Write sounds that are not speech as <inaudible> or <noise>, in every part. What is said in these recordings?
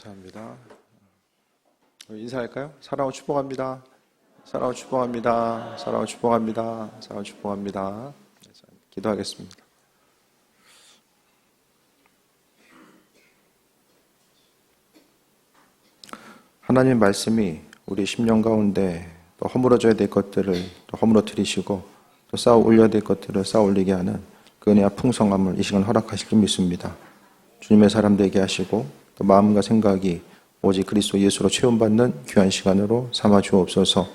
감사합니다. 인사할까요? 사랑하고 축복합니다. 사랑하고 축복합니다. 사랑하고 축복합니다. 사랑하고 축복합니다. 네, 기도하겠습니다. 하나님 말씀이 우리 심령 가운데 또 허물어져야 될 것들을 또 허물어뜨리시고 또 쌓아 올려야 될 것들을 쌓아 올리게 하는 그 은혜와 풍성함을 이 시간 허락하실 줄 믿습니다. 주님의 사람 되게 하시고 또 마음과 생각이 오직 그리스도 예수로 체험받는 귀한 시간으로 삼아 주옵소서.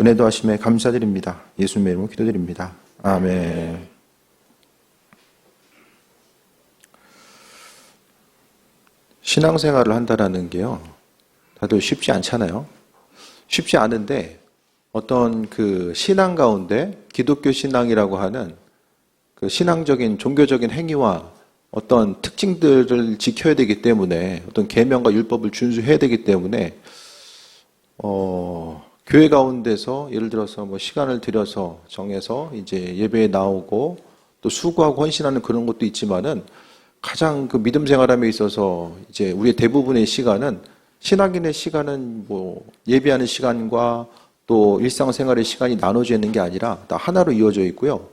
은혜도 하심에 감사드립니다. 예수님의 이름으로 기도드립니다. 아멘. 신앙생활을 한다라는 게요. 다들 쉽지 않잖아요. 쉽지 않은데 어떤 그 신앙 가운데 기독교 신앙이라고 하는 그 신앙적인 종교적인 행위와 어떤 특징들을 지켜야 되기 때문에 어떤 계명과 율법을 준수해야 되기 때문에 어 교회 가운데서 예를 들어서 뭐 시간을 들여서 정해서 이제 예배에 나오고 또 수고하고 헌신하는 그런 것도 있지만은 가장 그 믿음 생활함에 있어서 이제 우리의 대부분의 시간은 신앙인의 시간은 뭐 예배하는 시간과 또 일상생활의 시간이 나눠져 있는 게 아니라 다 하나로 이어져 있고요.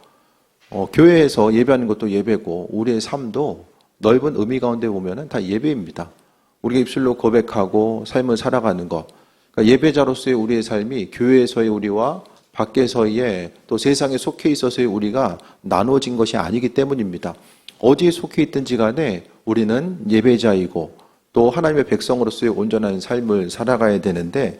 어, 교회에서 예배하는 것도 예배고 우리의 삶도 넓은 의미 가운데 보면은 다 예배입니다. 우리가 입술로 고백하고 삶을 살아가는 것. 그러니까 예배자로서의 우리의 삶이 교회에서의 우리와 밖에서의 또 세상에 속해 있어서의 우리가 나눠진 것이 아니기 때문입니다. 어디에 속해 있든지 간에 우리는 예배자이고 또 하나님의 백성으로서의 온전한 삶을 살아가야 되는데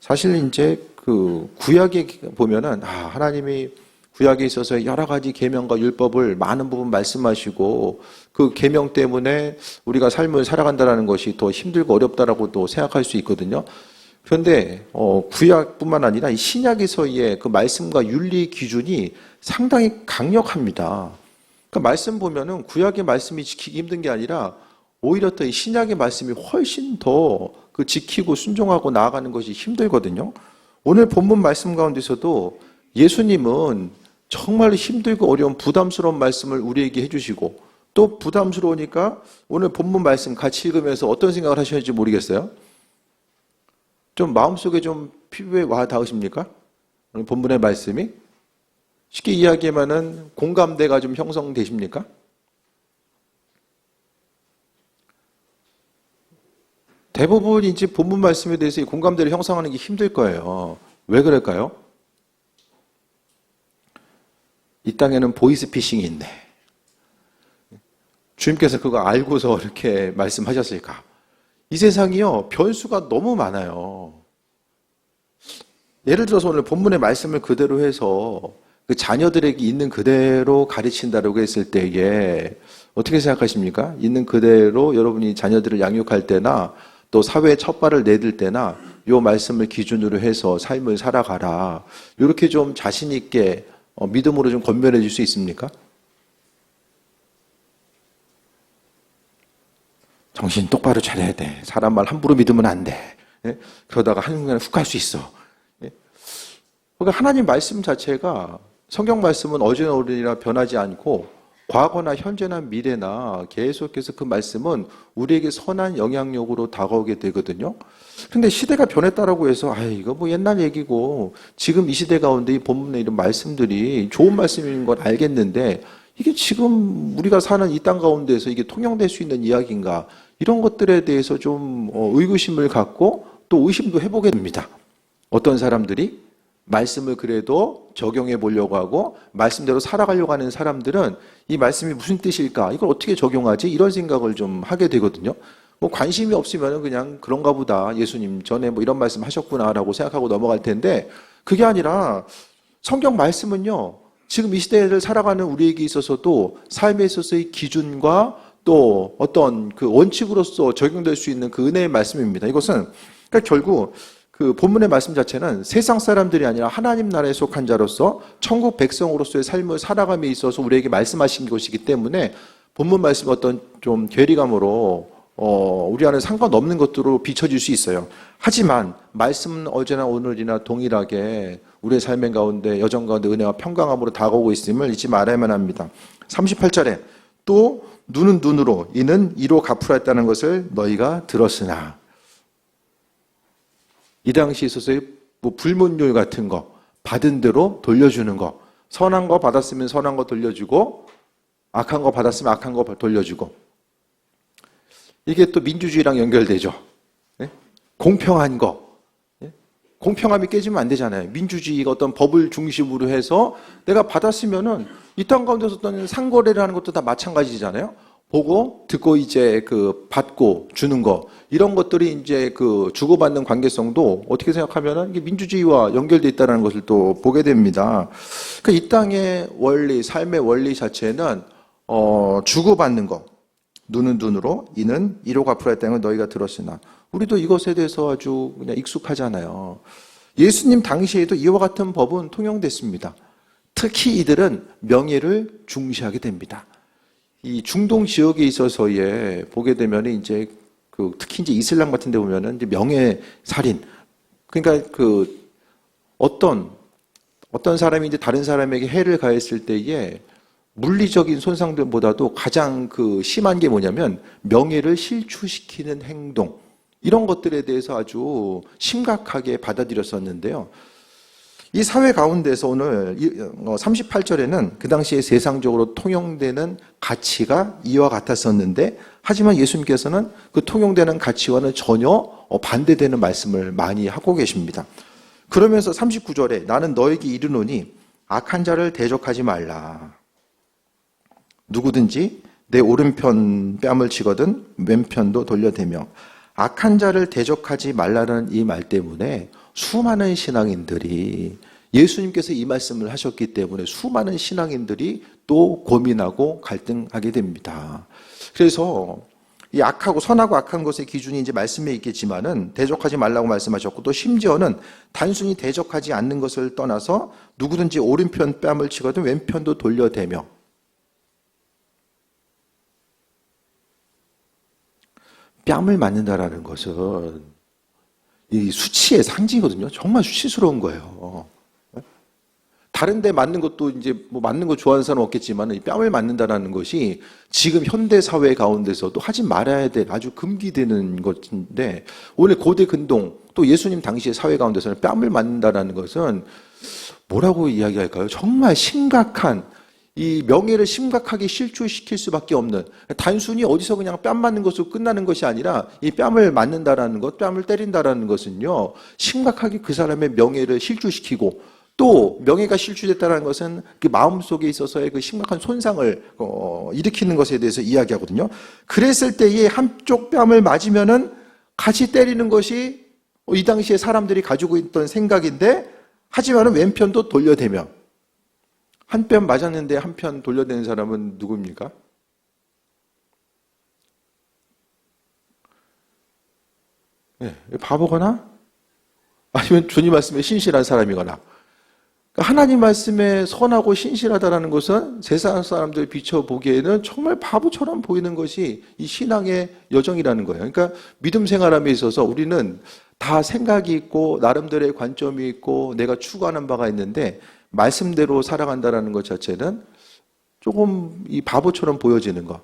사실 이제 그 구약에 보면은 아 하나님이 구약에 있어서 여러 가지 계명과 율법을 많은 부분 말씀하시고 그 계명 때문에 우리가 삶을 살아간다라는 것이 더 힘들고 어렵다라고도 생각할 수 있거든요. 그런데 어, 구약뿐만 아니라 이 신약에서의 그 말씀과 윤리 기준이 상당히 강력합니다. 그 말씀 보면은 구약의 말씀이 지키기 힘든 게 아니라 오히려 더 이 신약의 말씀이 훨씬 더 그 지키고 순종하고 나아가는 것이 힘들거든요. 오늘 본문 말씀 가운데서도 예수님은 정말 힘들고 어려운 부담스러운 말씀을 우리에게 해주시고 또 부담스러우니까 오늘 본문 말씀 같이 읽으면서 어떤 생각을 하셨는지 모르겠어요. 좀 마음속에 좀 피부에 와 닿으십니까? 오늘 본문의 말씀이 쉽게 이야기하면은 공감대가 좀 형성되십니까? 대부분 이제 본문 말씀에 대해서 이 공감대를 형성하는 게 힘들 거예요. 왜 그럴까요? 이 땅에는 보이스피싱이 있네. 주님께서 그거 알고서 이렇게 말씀하셨을까? 이 세상이요, 변수가 너무 많아요. 예를 들어서 오늘 본문의 말씀을 그대로 해서 그 자녀들에게 있는 그대로 가르친다라고 했을 때에 어떻게 생각하십니까? 있는 그대로 여러분이 자녀들을 양육할 때나 또 사회에 첫 발을 내들 때나 요 말씀을 기준으로 해서 삶을 살아가라. 이렇게 좀 자신 있게 어, 믿음으로 좀 건면해 줄수 있습니까? 정신 똑바로 차려야 돼. 사람 말 함부로 믿으면 안 돼. 예? 그러다가 한순간에 훅 갈 수 있어. 예? 그러니까 하나님 말씀 자체가 성경 말씀은 어제나 오늘이나 변하지 않고 과거나 현재나 미래나 계속해서 그 말씀은 우리에게 선한 영향력으로 다가오게 되거든요. 근데 시대가 변했다라고 해서 아 이거 뭐 옛날 얘기고 지금 이 시대 가운데 이 본문의 이런 말씀들이 좋은 말씀인 건 알겠는데 이게 지금 우리가 사는 이 땅 가운데서 이게 통용될 수 있는 이야기인가 이런 것들에 대해서 좀 어, 의구심을 갖고 또 의심도 해보게 됩니다. 어떤 사람들이 말씀을 그래도 적용해 보려고 하고 말씀대로 살아가려고 하는 사람들은 이 말씀이 무슨 뜻일까? 이걸 어떻게 적용하지? 이런 생각을 좀 하게 되거든요. 뭐 관심이 없으면 그냥 그런가 보다. 예수님 전에 뭐 이런 말씀 하셨구나라고 생각하고 넘어갈 텐데 그게 아니라 성경 말씀은요. 지금 이 시대를 살아가는 우리에게 있어서도 삶에 있어서의 기준과 또 어떤 그 원칙으로서 적용될 수 있는 그 은혜의 말씀입니다. 이것은 그러니까 결국 그 본문의 말씀 자체는 세상 사람들이 아니라 하나님 나라에 속한 자로서 천국 백성으로서의 삶을 살아감에 있어서 우리에게 말씀하신 것이기 때문에 본문 말씀 어떤 좀 괴리감으로 어, 우리 안에 상관없는 것들로 비춰질 수 있어요. 하지만 말씀은 어제나 오늘이나 동일하게 우리의 삶의 가운데 여정 가운데 은혜와 평강함으로 다가오고 있음을 잊지 말아야만 합니다. 38절에 또 눈은 눈으로 이는 이로 갚으라 했다는 것을 너희가 들었으나 이 당시 있어서의 뭐 불문율 같은 거 받은 대로 돌려주는 거 선한 거 받았으면 선한 거 돌려주고 악한 거 받았으면 악한 거 돌려주고 이게 또 민주주의랑 연결되죠. 예? 공평한 거. 예? 공평함이 깨지면 안 되잖아요. 민주주의가 어떤 법을 중심으로 해서 내가 받았으면은 이 땅 가운데서 어떤 상거래를 하는 것도 다 마찬가지잖아요. 보고 듣고 이제 그 받고 주는 거 이런 것들이 이제 그 주고받는 관계성도 어떻게 생각하면은 이게 민주주의와 연결돼 있다는 것을 또 보게 됩니다. 그러니까 이 땅의 원리, 삶의 원리 자체는 어 주고받는 거, 눈은 눈으로 이는 이로 갚으라 했다는 건 너희가 들었으나 우리도 이것에 대해서 아주 그냥 익숙하잖아요. 예수님 당시에도 이와 같은 법은 통용됐습니다. 특히 이들은 명예를 중시하게 됩니다. 이 중동 지역에 있어서의 보게 되면 이제 그 특히 이제 이슬람 같은 데 보면은 이제 명예 살인 그러니까 그 어떤 어떤 사람이 이제 다른 사람에게 해를 가했을 때에 물리적인 손상들보다도 가장 그 심한 게 뭐냐면 명예를 실추시키는 행동 이런 것들에 대해서 아주 심각하게 받아들였었는데요. 이 사회 가운데서 오늘 38절에는 그 당시에 세상적으로 통용되는 가치가 이와 같았었는데 하지만 예수님께서는 그 통용되는 가치와는 전혀 어, 반대되는 말씀을 많이 하고 계십니다. 그러면서 39절에 나는 너에게 이르노니 악한 자를 대적하지 말라. 누구든지 내 오른편 뺨을 치거든 왼편도 돌려대며 악한 자를 대적하지 말라는 이 말 때문에 수많은 신앙인들이 예수님께서 이 말씀을 하셨기 때문에 수많은 신앙인들이 또 고민하고 갈등하게 됩니다. 그래서 이 악하고 선하고 악한 것의 기준이 이제 말씀에 있겠지만은 대적하지 말라고 말씀하셨고 또 심지어는 단순히 대적하지 않는 것을 떠나서 누구든지 오른편 뺨을 치거든 왼편도 돌려대며 뺨을 맞는다라는 것은 이 수치의 상징이거든요. 정말 수치스러운 거예요. 다른 데 맞는 것도 이제 뭐 맞는 거 좋아하는 사람 없겠지만 이 뺨을 맞는다라는 것이 지금 현대 사회 가운데서도 하지 말아야 될 아주 금기되는 것인데 오늘 고대 근동 또 예수님 당시의 사회 가운데서는 뺨을 맞는다라는 것은 뭐라고 이야기할까요? 정말 심각한 이 명예를 심각하게 실추시킬 수밖에 없는 단순히 어디서 그냥 뺨 맞는 것으로 끝나는 것이 아니라 이 뺨을 맞는다라는 것, 뺨을 때린다라는 것은요 심각하게 그 사람의 명예를 실추시키고 또 명예가 실추됐다는 것은 그 마음 속에 있어서의 그 심각한 손상을 어, 일으키는 것에 대해서 이야기하거든요. 그랬을 때에 한쪽 뺨을 맞으면은 같이 때리는 것이 이 당시에 사람들이 가지고 있던 생각인데 하지만은 왼편도 돌려대며 한 편 맞았는데 한 편 돌려대는 사람은 누굽니까? 네, 바보거나 아니면 주님 말씀에 신실한 사람이거나 그러니까 하나님 말씀에 선하고 신실하다라는 것은 세상 사람들 비춰보기에는 정말 바보처럼 보이는 것이 이 신앙의 여정이라는 거예요. 그러니까 믿음 생활함에 있어서 우리는 다 생각이 있고 나름대로의 관점이 있고 내가 추구하는 바가 있는데 말씀대로 살아간다라는 것 자체는 조금 이 바보처럼 보여지는 것.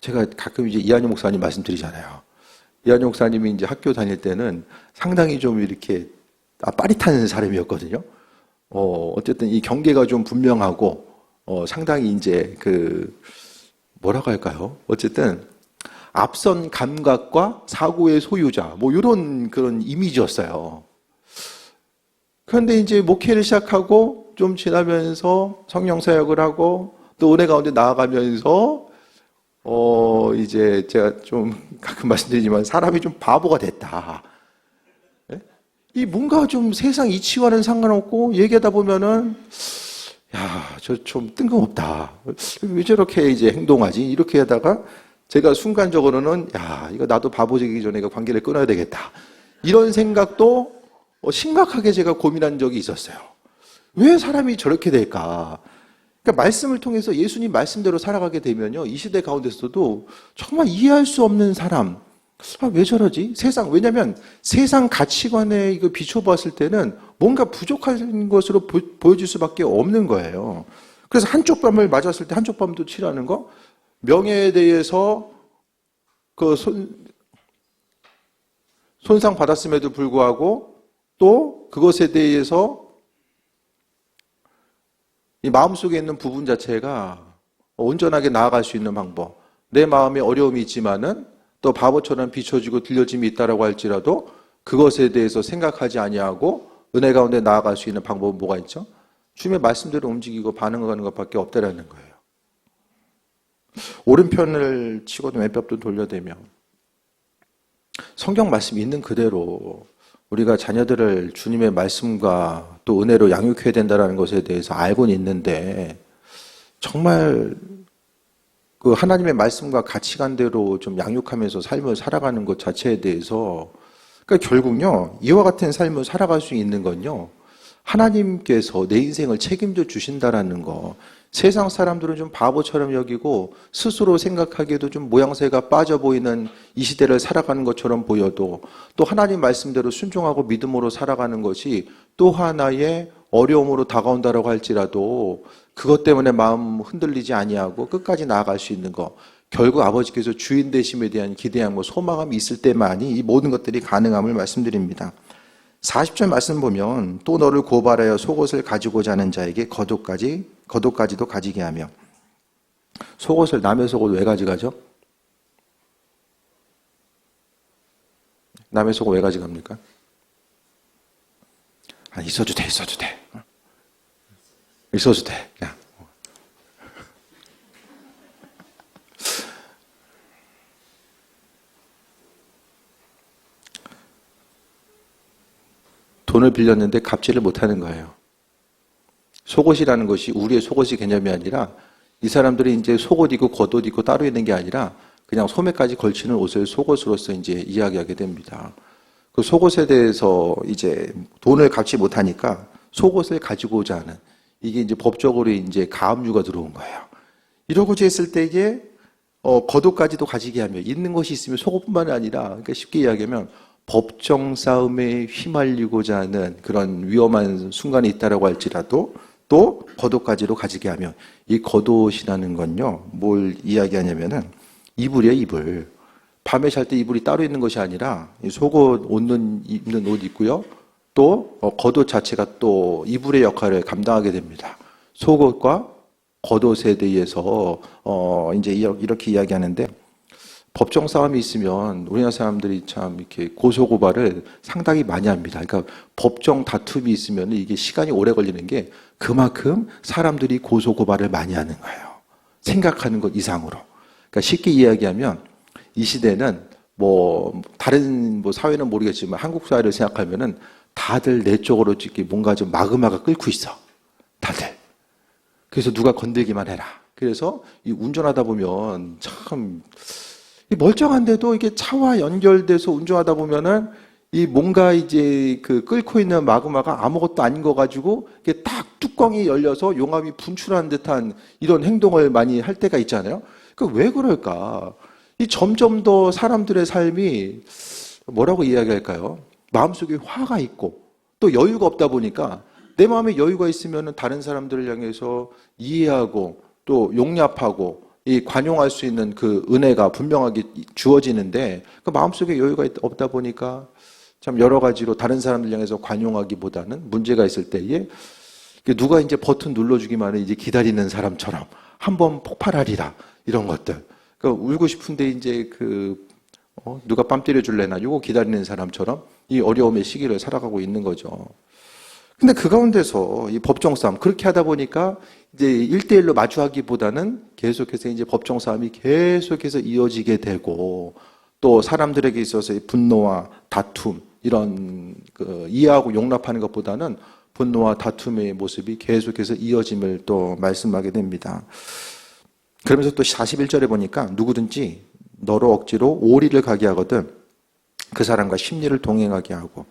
제가 가끔 이제 이한용 목사님 말씀드리잖아요. 이한용 목사님이 이제 학교 다닐 때는 상당히 좀 이렇게 아, 빠릿한 사람이었거든요. 어, 어쨌든 이 경계가 좀 분명하고, 어, 상당히 이제 그, 뭐라고 할까요? 어쨌든, 앞선 감각과 사고의 소유자, 뭐, 이런 그런 이미지였어요. 그런데 이제 목회를 시작하고 좀 지나면서 성령 사역을 하고 또 은혜 가운데 나아가면서 어 이제 제가 좀 <laughs> 가끔 말씀드리지만 사람이 좀 바보가 됐다. 예? 이 뭔가 좀 세상 이치와는 상관없고 얘기하다 보면은 야, 저 좀 뜬금없다. 왜 저렇게 이제 행동하지? 이렇게 하다가 제가 순간적으로는 야, 이거 나도 바보지기 전에 이거 관계를 끊어야 되겠다. 이런 생각도 어, 심각하게 제가 고민한 적이 있었어요. 왜 사람이 저렇게 될까? 그러니까 말씀을 통해서 예수님 말씀대로 살아가게 되면요. 이 시대 가운데서도 정말 이해할 수 없는 사람. 아, 왜 저러지? 세상, 왜냐면 세상 가치관에 이거 비춰봤을 때는 뭔가 부족한 것으로 보, 여질 수밖에 없는 거예요. 그래서 한쪽 뺨을 맞았을 때 한쪽 뺨도 치라는 거 명예에 대해서 그 손, 손상 받았음에도 불구하고 또 그것에 대해서 이 마음속에 있는 부분 자체가 온전하게 나아갈 수 있는 방법. 내 마음에 어려움이 있지만은 또 바보처럼 비춰지고 들려짐이 있다라고 할지라도 그것에 대해서 생각하지 아니하고 은혜 가운데 나아갈 수 있는 방법은 뭐가 있죠? 주님의 말씀대로 움직이고 반응하는 것밖에 없다라는 거예요. 오른편을 치고도 왼벽도 돌려대며 성경 말씀 있는 그대로 우리가 자녀들을 주님의 말씀과 또 은혜로 양육해야 된다는 것에 대해서 알고는 있는데 정말 그 하나님의 말씀과 가치관대로 좀 양육하면서 삶을 살아가는 것 자체에 대해서 그러니까 결국요 이와 같은 삶을 살아갈 수 있는 건요 하나님께서 내 인생을 책임져 주신다라는 거 세상 사람들은 좀 바보처럼 여기고 스스로 생각하기에도 좀 모양새가 빠져 보이는 이 시대를 살아가는 것처럼 보여도 또 하나님 말씀대로 순종하고 믿음으로 살아가는 것이 또 하나의 어려움으로 다가온다라고 할지라도 그것 때문에 마음 흔들리지 아니하고 끝까지 나아갈 수 있는 거 결국 아버지께서 주인 되심에 대한 기대함과 소망함이 있을 때만이 이 모든 것들이 가능함을 말씀드립니다. 40절 말씀 보면 또 너를 고발하여 속옷을 가지고자 하는 자에게 겉옷까지 겉옷까지도 가지게 하며 속옷을 남의 속옷 왜 가져가죠? 남의 속옷 왜 가져갑니까? 아, 있어도 돼, 있어도 돼. 있어도 돼. 그냥. 돈을 빌렸는데 갚지를 못하는 거예요. 속옷이라는 것이 우리의 속옷이 개념이 아니라 이 사람들이 이제 속옷 입고 겉옷 입고 따로 있는 게 아니라 그냥 소매까지 걸치는 옷을 속옷으로서 이제 이야기하게 됩니다. 그 속옷에 대해서 이제 돈을 갚지 못하니까 속옷을 가지고자 하는 이게 이제 법적으로 이제 가압류가 들어온 거예요. 이러고자 했을 때 이게 어, 겉옷까지도 가지게 하며 있는 것이 있으면 속옷뿐만 아니라 그러니까 쉽게 이야기하면 법정 싸움에 휘말리고자 하는 그런 위험한 순간이 있다라고 할지라도 또 겉옷까지도 가지게 하며 이 겉옷이라는 건요 뭘 이야기하냐면은 이불이에요 이불. 밤에 잘 때 이불이 따로 있는 것이 아니라 이 속옷 옷는 입는 옷 있고요. 또 어, 겉옷 자체가 또 이불의 역할을 감당하게 됩니다. 속옷과 겉옷에 대해서 어 이제 이렇게 이야기하는데 법정 싸움이 있으면 우리나라 사람들이 참 이렇게 고소 고발을 상당히 많이 합니다. 그러니까 법정 다툼이 있으면 이게 시간이 오래 걸리는 게 그만큼 사람들이 고소 고발을 많이 하는 거예요. 생각하는 것 이상으로. 그러니까 쉽게 이야기하면 이 시대는 뭐 다른 뭐 사회는 모르겠지만 한국 사회를 생각하면은 다들 내 쪽으로 이렇게 뭔가 좀 마그마가 끓고 있어. 다들. 그래서 누가 건들기만 해라. 그래서 이 운전하다 보면 참 멀쩡한데도 이게 차와 연결돼서 운전하다 보면은 이 뭔가 이제 그 끓고 있는 마그마가 아무것도 아닌 거 가지고 이게 딱 뚜껑이 열려서 용암이 분출하는 듯한 이런 행동을 많이 할 때가 있잖아요. 그 왜 그럴까? 이 점점 더 사람들의 삶이 뭐라고 이야기할까요? 마음속에 화가 있고 또 여유가 없다 보니까 내 마음에 여유가 있으면 다른 사람들을 향해서 이해하고 또 용납하고 이 관용할 수 있는 그 은혜가 분명하게 주어지는데 그 마음속에 여유가 없다 보니까 참 여러 가지로 다른 사람들 향해서 관용하기보다는 문제가 있을 때에 누가 이제 버튼 눌러주기만 해 이제 기다리는 사람처럼 한번 폭발하리라 이런 것들. 그 울고 싶은데 이제 그 어, 누가 뺨 때려줄래나 요거 기다리는 사람처럼 이 어려움의 시기를 살아가고 있는 거죠. 근데 그 가운데서 이 법정 싸움 그렇게 하다 보니까 이제 1대1로 마주하기보다는 계속해서 이제 법정 싸움이 계속해서 이어지게 되고 또 사람들에게 있어서의 분노와 다툼 이런 그 이해하고 용납하는 것보다는 분노와 다툼의 모습이 계속해서 이어짐을 또 말씀하게 됩니다. 그러면서 또 41절에 보니까 누구든지 너로 억지로 오리를 가게 하거든 그 사람과 심리를 동행하게 하고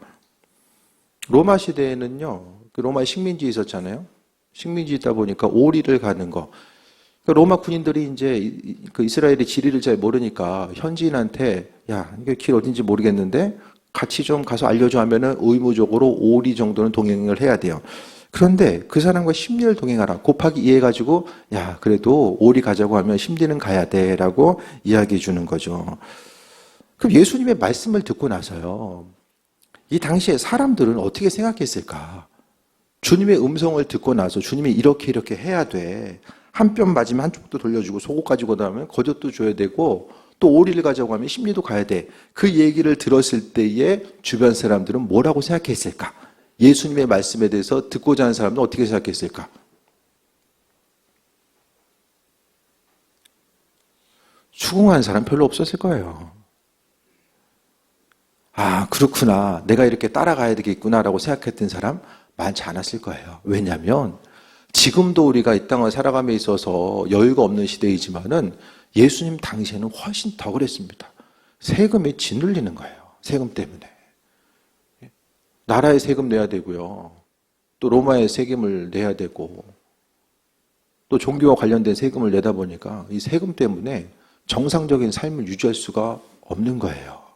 로마 시대에는요, 그 로마 식민지 있었잖아요. 식민지 있다 보니까 오리를 가는 거. 그 로마 군인들이 이제 그 이스라엘의 지리를 잘 모르니까 현지인한테 야, 이게 길 어딘지 모르겠는데 같이 좀 가서 알려줘 하면은 의무적으로 오리 정도는 동행을 해야 돼요. 그런데 그 사람과 심리를 동행하라. 곱하기 2 해가지고, 야, 그래도 오리 가자고 하면 심리는 가야 돼. 라고 이야기해 주는 거죠. 그럼 예수님의 말씀을 듣고 나서요. 이 당시에 사람들은 어떻게 생각했을까? 주님의 음성을 듣고 나서 주님이 이렇게 이렇게 해야 돼. 한 뼘 맞으면 한쪽도 돌려주고 속옷 가지고 나면 겉옷도 줘야 되고 또 오리를 가자고 하면 심리도 가야 돼. 그 얘기를 들었을 때에 주변 사람들은 뭐라고 생각했을까? 예수님의 말씀에 대해서 듣고자 하는 사람은 어떻게 생각했을까? 추궁한 사람 별로 없었을 거예요. 아, 그렇구나. 내가 이렇게 따라가야 되겠구나라고 생각했던 사람 많지 않았을 거예요. 왜냐하면 지금도 우리가 이 땅을 살아감에 있어서 여유가 없는 시대이지만은 예수님 당시에는 훨씬 더 그랬습니다. 세금이 짓눌리는 거예요. 세금 때문에. 나라에 세금 내야 되고요. 또 로마에 세금을 내야 되고 또 종교와 관련된 세금을 내다 보니까 이 세금 때문에 정상적인 삶을 유지할 수가 없는 거예요.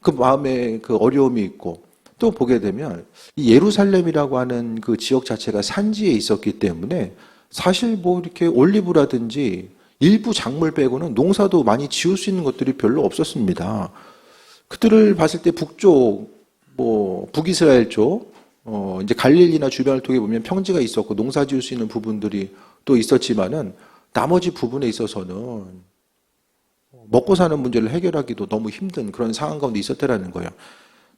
그 마음에 그 어려움이 있고 또 보게 되면 이 예루살렘이라고 하는 그 지역 자체가 산지에 있었기 때문에 사실 뭐 이렇게 올리브라든지 일부 작물 빼고는 농사도 많이 지을 수 있는 것들이 별로 없었습니다. 그들을 봤을 때 북쪽 뭐 북이스라엘 쪽 어, 이제 갈릴리나 주변을 통해 보면 평지가 있었고 농사 지을 수 있는 부분들이 또 있었지만은 나머지 부분에 있어서는 먹고 사는 문제를 해결하기도 너무 힘든 그런 상황 가운데 있었다라는 거예요.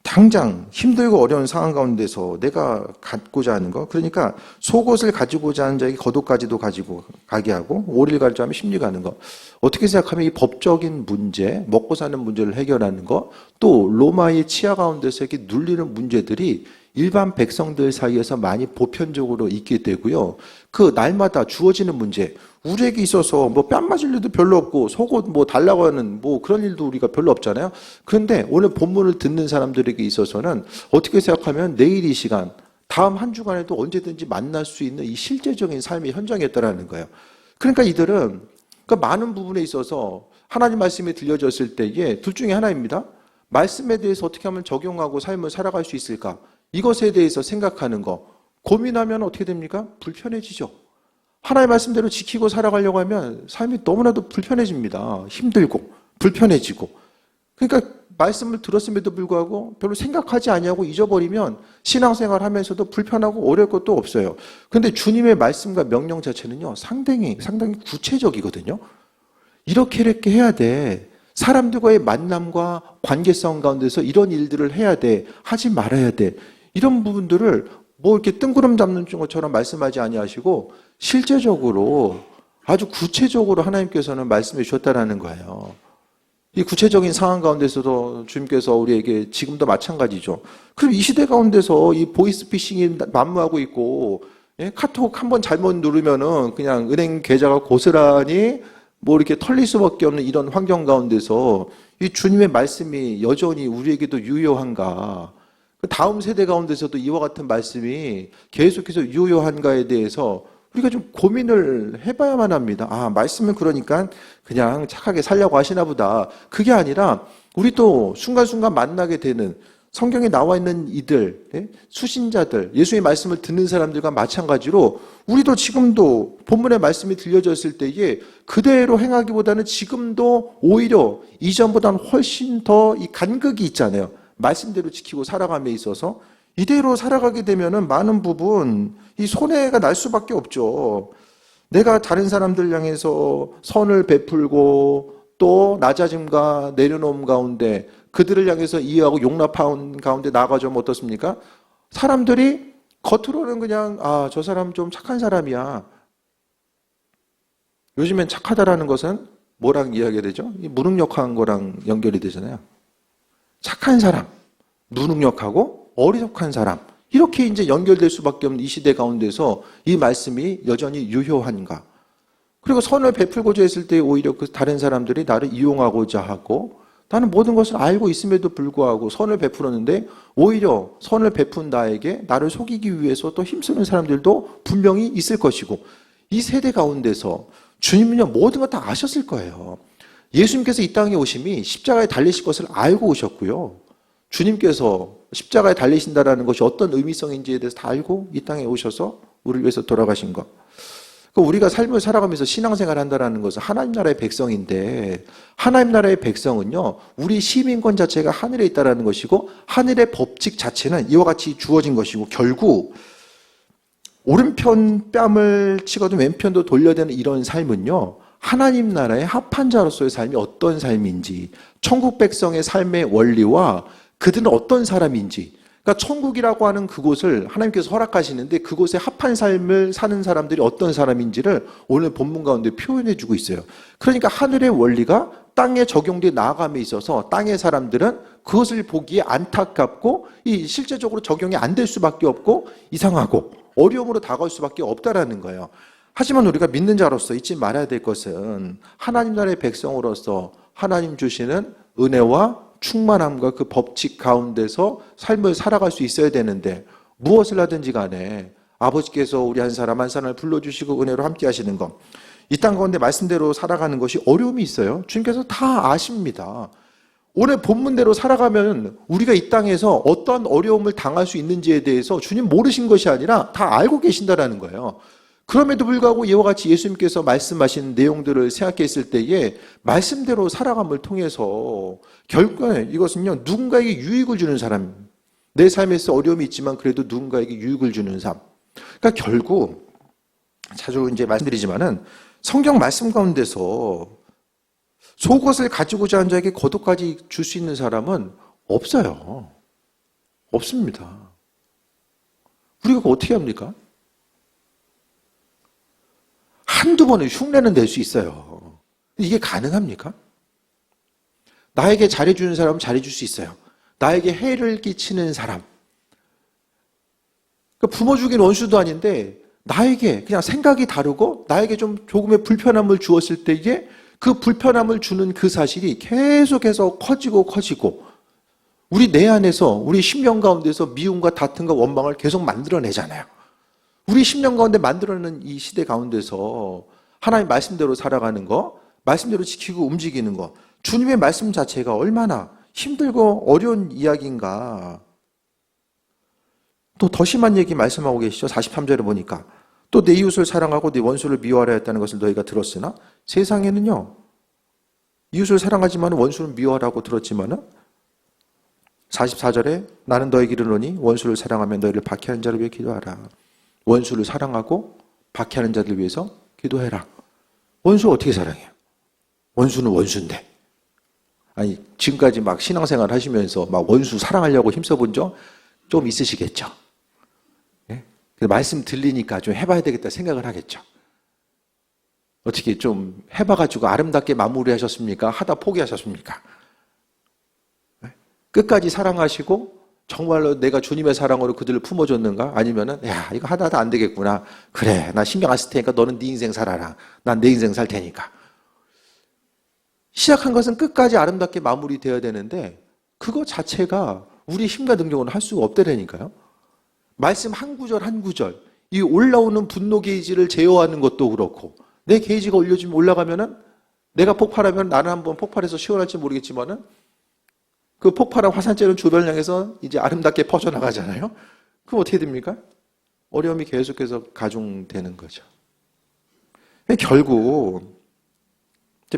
당장 힘들고 어려운 상황 가운데서 내가 갖고자 하는 거, 그러니까 속옷을 가지고자 하는 자에게 겉옷까지도 가지고 가게 하고 오리를 가지고 하면 심리 가는 거. 어떻게 생각하면 이 법적인 문제, 먹고 사는 문제를 해결하는 거, 또 로마의 치아 가운데서 이렇게 눌리는 문제들이 일반 백성들 사이에서 많이 보편적으로 있게 되고요. 그 날마다 주어지는 문제, 우리에게 있어서 뭐 뺨 맞을 일도 별로 없고 속옷 뭐 달라고 하는 뭐 그런 일도 우리가 별로 없잖아요. 그런데 오늘 본문을 듣는 사람들에게 있어서는 어떻게 생각하면 내일 이 시간, 다음 한 주간에도 언제든지 만날 수 있는 이 실제적인 삶의 현장이었다라는 거예요. 그러니까 이들은 그 많은 부분에 있어서 하나님 말씀이 들려졌을 때에 둘 중에 하나입니다. 말씀에 대해서 어떻게 하면 적용하고 삶을 살아갈 수 있을까? 이것에 대해서 생각하는 거. 고민하면 어떻게 됩니까? 불편해지죠. 하나의 말씀대로 지키고 살아가려고 하면 삶이 너무나도 불편해집니다. 힘들고, 불편해지고. 그러니까 말씀을 들었음에도 불구하고 별로 생각하지 아니하고 잊어버리면 신앙생활 하면서도 불편하고 어려울 것도 없어요. 근데 주님의 말씀과 명령 자체는요, 상당히, 상당히 구체적이거든요. 이렇게 이렇게 해야 돼. 사람들과의 만남과 관계성 가운데서 이런 일들을 해야 돼. 하지 말아야 돼. 이런 부분들을 뭐 이렇게 뜬구름 잡는 것처럼 말씀하지 아니하시고 실제적으로 아주 구체적으로 하나님께서는 말씀해 주셨다라는 거예요. 이 구체적인 상황 가운데서도 주님께서 우리에게 지금도 마찬가지죠. 그럼 이 시대 가운데서 이 보이스피싱이 만무하고 있고 예? 카톡 한 번 잘못 누르면은 그냥 은행 계좌가 고스란히 뭐 이렇게 털릴 수밖에 없는 이런 환경 가운데서 이 주님의 말씀이 여전히 우리에게도 유효한가? 그 다음 세대 가운데서도 이와 같은 말씀이 계속해서 유효한가에 대해서 우리가 좀 고민을 해봐야만 합니다. 아, 말씀은 그러니까 그냥 착하게 살려고 하시나 보다. 그게 아니라 우리 또 순간순간 만나게 되는 성경에 나와 있는 이들, 예? 수신자들, 예수의 말씀을 듣는 사람들과 마찬가지로 우리도 지금도 본문의 말씀이 들려졌을 때에 그대로 행하기보다는 지금도 오히려 이전보다는 훨씬 더 이 간극이 있잖아요. 말씀대로 지키고 살아감에 있어서 이대로 살아가게 되면은 많은 부분 이 손해가 날 수밖에 없죠. 내가 다른 사람들 향해서 선을 베풀고 또 낮아짐과 내려놓음 가운데 그들을 향해서 이해하고 용납하는 가운데 나아가자면 어떻습니까? 사람들이 겉으로는 그냥 아, 저 사람 좀 착한 사람이야. 요즘엔 착하다라는 것은 뭐랑 이야기가 되죠? 이 무능력한 거랑 연결이 되잖아요. 착한 사람, 무능력하고 어리석한 사람. 이렇게 이제 연결될 수밖에 없는 이 시대 가운데서 이 말씀이 여전히 유효한가? 그리고 선을 베풀고자 했을 때 오히려 그 다른 사람들이 나를 이용하고자 하고 나는 모든 것을 알고 있음에도 불구하고 선을 베풀었는데 오히려 선을 베푼 나에게 나를 속이기 위해서 또 힘쓰는 사람들도 분명히 있을 것이고 이 세대 가운데서 주님은요 모든 것다 아셨을 거예요. 예수님께서 이 땅에 오심이 십자가에 달리실 것을 알고 오셨고요. 주님께서 십자가에 달리신다라는 것이 어떤 의미성인지에 대해서 다 알고 이 땅에 오셔서 우리를 위해서 돌아가신 것. 그 우리가 삶을 살아가면서 신앙생활 한다라는 것은 하나님 나라의 백성인데 하나님 나라의 백성은요 우리 시민권 자체가 하늘에 있다라는 것이고 하늘의 법칙 자체는 이와 같이 주어진 것이고 결국 오른편 뺨을 치거든 왼편도 돌려대는 이런 삶은요 하나님 나라의 합한 자로서의 삶이 어떤 삶인지 천국 백성의 삶의 원리와 그들은 어떤 사람인지 그러니까 천국이라고 하는 그곳을 하나님께서 허락하시는데 그곳에 합한 삶을 사는 사람들이 어떤 사람인지를 오늘 본문 가운데 표현해 주고 있어요. 그러니까 하늘의 원리가 땅에 적용돼 나아감에 있어서 땅의 사람들은 그것을 보기에 안타깝고 이 실제적으로 적용이 안 될 수밖에 없고 이상하고 어려움으로 다가올 수밖에 없다라는 거예요. 하지만 우리가 믿는 자로서 잊지 말아야 될 것은 하나님 나라의 백성으로서 하나님 주시는 은혜와 충만함과 그 법칙 가운데서 삶을 살아갈 수 있어야 되는데 무엇을 하든지 간에 아버지께서 우리 한 사람 한 사람을 불러주시고 은혜로 함께 하시는 것. 이 땅 가운데 말씀대로 살아가는 것이 어려움이 있어요. 주님께서 다 아십니다. 오늘 본문대로 살아가면 우리가 이 땅에서 어떤 어려움을 당할 수 있는지에 대해서 주님 모르신 것이 아니라 다 알고 계신다라는 거예요. 그럼에도 불구하고 이와 같이 예수님께서 말씀하신 내용들을 생각했을 때에 말씀대로 살아감을 통해서 결국에 이것은요 누군가에게 유익을 주는 사람. 내 삶에서 어려움이 있지만 그래도 누군가에게 유익을 주는 삶. 그러니까 결국 자주 이제 말씀드리지만은 성경 말씀 가운데서 속옷을 가지고자 하는 자에게 겉옷까지 줄 수 있는 사람은 없어요. 없습니다. 우리가 어떻게 합니까? 한두 번은 흉내는 낼 수 있어요. 이게 가능합니까? 나에게 잘해주는 사람은 잘해줄 수 있어요. 나에게 해를 끼치는 사람. 그러니까 부모 죽인 원수도 아닌데, 나에게 그냥 생각이 다르고, 나에게 좀 조금의 불편함을 주었을 때에 그 불편함을 주는 그 사실이 계속해서 커지고 커지고, 우리 내 안에서, 우리 심령 가운데서 미움과 다툼과 원망을 계속 만들어내잖아요. 우리 10년 가운데 만들어낸 이 시대 가운데서 하나님 말씀대로 살아가는 거, 말씀대로 지키고 움직이는 거, 주님의 말씀 자체가 얼마나 힘들고 어려운 이야기인가. 또 더 심한 얘기 말씀하고 계시죠. 43절에 보니까. 또 내 이웃을 사랑하고 내 원수를 미워하려 했다는 것을 너희가 들었으나 세상에는요. 이웃을 사랑하지만 원수를 미워하라고 들었지만은 44절에 나는 너에게 이르노니 원수를 사랑하면 너희를 박해하는 자를 위해 기도하라. 원수를 사랑하고 박해하는 자들 위해서 기도해라. 원수 어떻게 사랑해요? 원수는 원수인데. 아니, 지금까지 막 신앙생활 하시면서 막 원수 사랑하려고 힘써본 적 좀 있으시겠죠? 예? 말씀 들리니까 좀 해봐야 되겠다 생각을 하겠죠? 어떻게 좀 해봐가지고 아름답게 마무리 하셨습니까? 하다 포기하셨습니까? 예? 끝까지 사랑하시고 정말로 내가 주님의 사랑으로 그들을 품어줬는가? 아니면은 야 이거 하다 하다 안 되겠구나. 그래 나 신경 안 쓸 테니까 너는 네 인생 살아라. 난 내 인생 살 테니까. 시작한 것은 끝까지 아름답게 마무리되어야 되는데 그거 자체가 우리 힘과 능력으로 할 수가 없다라니까요. 말씀 한 구절 한 구절 이 올라오는 분노 게이지를 제어하는 것도 그렇고 내 게이지가 올려지면 올라가면은 내가 폭발하면 나는 한번 폭발해서 시원할지 모르겠지만은 그 폭발한 화산재는 주변을 향해서 이제 아름답게 퍼져나가잖아요. 그럼 어떻게 됩니까? 어려움이 계속해서 가중되는 거죠. 결국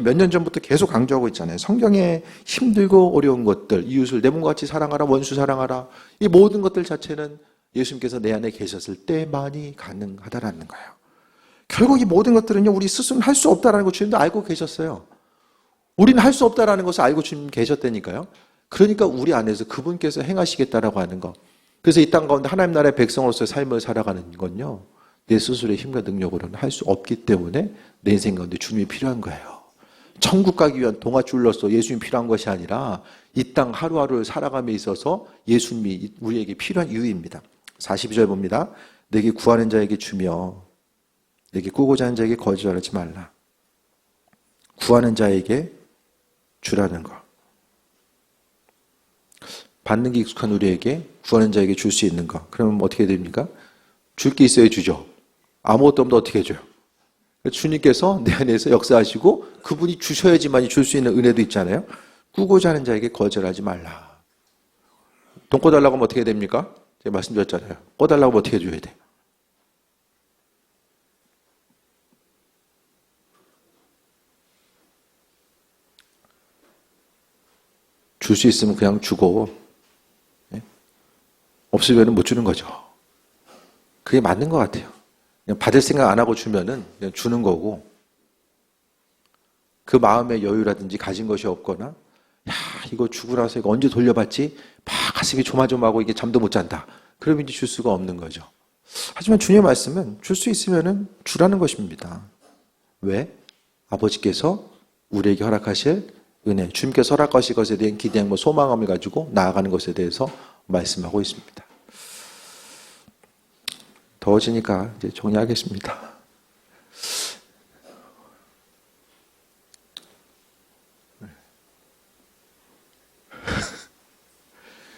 몇 년 전부터 계속 강조하고 있잖아요. 성경에 힘들고 어려운 것들, 이웃을 내 몸과 같이 사랑하라, 원수 사랑하라. 이 모든 것들 자체는 예수님께서 내 안에 계셨을 때만이 가능하다라는 거예요. 결국 이 모든 것들은요, 우리 스스로는 할 수 없다라는 걸 주님도 알고 계셨어요. 우리는 할 수 없다라는 것을 알고 주님 계셨다니까요. 그러니까 우리 안에서 그분께서 행하시겠다라고 하는 거. 그래서 이 땅 가운데 하나님 나라의 백성으로서 삶을 살아가는 건요. 내 스스로의 힘과 능력으로는 할 수 없기 때문에 내 인생 가운데 주님이 필요한 거예요. 천국 가기 위한 동화줄로서 예수님이 필요한 것이 아니라 이 땅 하루하루를 살아감에 있어서 예수님이 우리에게 필요한 이유입니다. 42절 봅니다. 내게 구하는 자에게 주며 내게 꾸고자 하는 자에게 거절하지 말라. 구하는 자에게 주라는 것. 받는 게 익숙한 우리에게 구하는 자에게 줄 수 있는 것. 그러면 어떻게 됩니까? 줄 게 있어야 주죠. 아무것도 없는데 어떻게 해줘요? 주님께서 내 안에서 역사하시고 그분이 주셔야지만이 줄 수 있는 은혜도 있잖아요. 꾸고자 하는 자에게 거절하지 말라. 돈 꿔달라고 하면 어떻게 됩니까? 제가 말씀드렸잖아요. 꿔달라고 하면 어떻게 해줘야 돼? 줄 수 있으면 그냥 주고, 예? 없으면 못 주는 거죠. 그게 맞는 것 같아요. 그냥 받을 생각 안 하고 주면은 그냥 주는 거고, 그 마음의 여유라든지 가진 것이 없거나, 야, 이거 나서 이거 언제 돌려받지? 막 가슴이 조마조마하고 이게 잠도 못 잔다. 그러면 이제 줄 수가 없는 거죠. 하지만 주님의 말씀은 줄 수 있으면은 주라는 것입니다. 왜? 아버지께서 우리에게 허락하실 은혜, 주님께서 허락하실 것에 대한 기대함과 뭐 소망함을 가지고 나아가는 것에 대해서 말씀하고 있습니다. 더워지니까 이제 정리하겠습니다.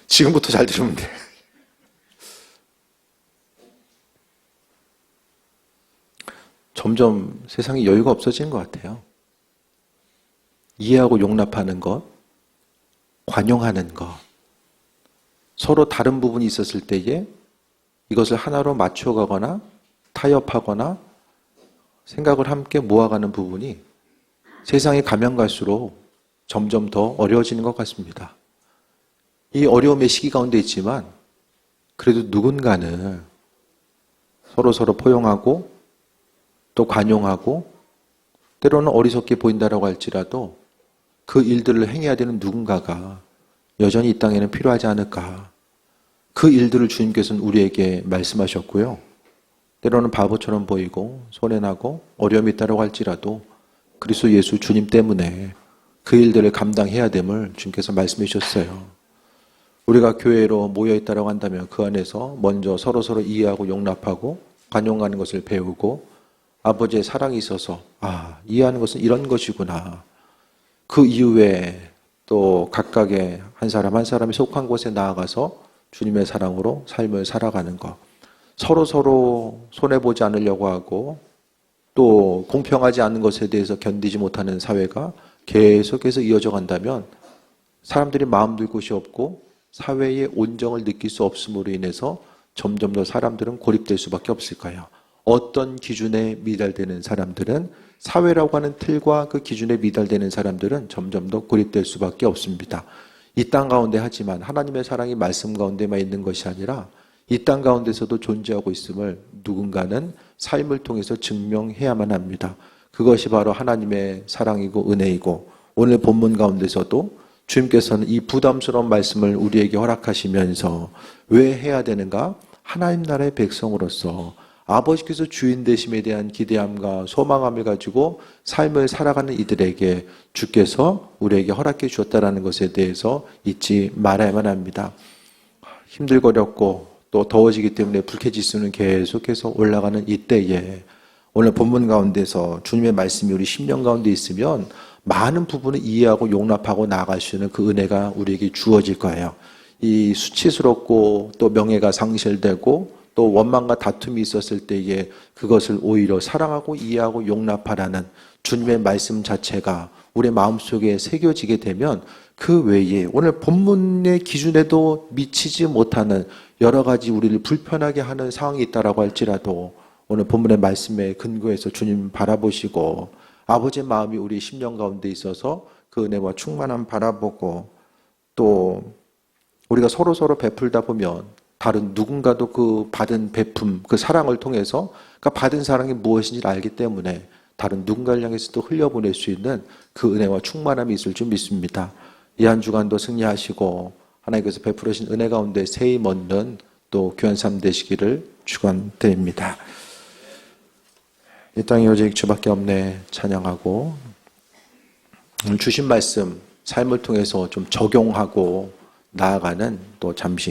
지금부터 잘 들으면 돼. 점점 세상에 여유가 없어지는 것 같아요. 이해하고 용납하는 것, 관용하는 것, 서로 다른 부분이 있었을 때에 이것을 하나로 맞춰가거나 타협하거나 생각을 함께 모아가는 부분이 세상에 가면 갈수록 점점 더 어려워지는 것 같습니다. 이 어려움의 시기 가운데 있지만 그래도 누군가는 서로 서로 포용하고 또 관용하고 때로는 어리석게 보인다라고 할지라도 그 일들을 행해야 되는 누군가가 여전히 이 땅에는 필요하지 않을까. 그 일들을 주님께서는 우리에게 말씀하셨고요. 때로는 바보처럼 보이고 손해나고 어려움이 있다고 할지라도 그리스도 예수 주님 때문에 그 일들을 감당해야 됨을 주님께서 말씀해 주셨어요. 우리가 교회로 모여 있다고 한다면 그 안에서 먼저 서로 서로 이해하고 용납하고 관용하는 것을 배우고 아버지의 사랑이 있어서 아 이해하는 것은 이런 것이구나. 그 이후에 또 각각의 한 사람 한 사람이 속한 곳에 나아가서 주님의 사랑으로 삶을 살아가는 것. 서로 서로 손해 보지 않으려고 하고 또 공평하지 않은 것에 대해서 견디지 못하는 사회가 계속해서 이어져 간다면 사람들이 마음 둘 곳이 없고 사회의 온정을 느낄 수 없음으로 인해서 점점 더 사람들은 고립될 수밖에 없을 거예요. 어떤 기준에 미달되는 사람들은 사회라고 하는 틀과 그 기준에 미달되는 사람들은 점점 더 고립될 수밖에 없습니다. 이 땅 가운데 하지만 하나님의 사랑이 말씀 가운데만 있는 것이 아니라 이 땅 가운데서도 존재하고 있음을 누군가는 삶을 통해서 증명해야만 합니다. 그것이 바로 하나님의 사랑이고 은혜이고 오늘 본문 가운데서도 주님께서는 이 부담스러운 말씀을 우리에게 허락하시면서 왜 해야 되는가? 하나님 나라의 백성으로서 아버지께서 주인 되심에 대한 기대함과 소망함을 가지고 삶을 살아가는 이들에게 주께서 우리에게 허락해 주었다라는 것에 대해서 잊지 말아야만 합니다. 힘들거렸고 또 더워지기 때문에 불쾌지수는 계속해서 올라가는 이때에 오늘 본문 가운데서 주님의 말씀이 우리 심령 가운데 있으면 많은 부분을 이해하고 용납하고 나아갈 수 있는 그 은혜가 우리에게 주어질 거예요. 이 수치스럽고 또 명예가 상실되고 또 원망과 다툼이 있었을 때에 그것을 오히려 사랑하고 이해하고 용납하라는 주님의 말씀 자체가 우리 마음속에 새겨지게 되면 그 외에 오늘 본문의 기준에도 미치지 못하는 여러 가지 우리를 불편하게 하는 상황이 있다라고 할지라도 오늘 본문의 말씀에 근거해서 주님 바라보시고 아버지의 마음이 우리 심령 가운데 있어서 그 은혜와 충만함 바라보고 또 우리가 서로 서로 베풀다 보면 다른 누군가도 그 받은 베품, 그 사랑을 통해서 그 받은 사랑이 무엇인지 알기 때문에 다른 누군가를 향해서도 흘려보낼 수 있는 그 은혜와 충만함이 있을 줄 믿습니다. 이 한 주간도 승리하시고 하나님께서 베풀으신 은혜 가운데 세임 얻는 또 귀한 삶 되시기를 축원드립니다. 이 땅에 오직 주밖에 없네 찬양하고 주신 말씀 삶을 통해서 좀 적용하고 나아가는 또 잠시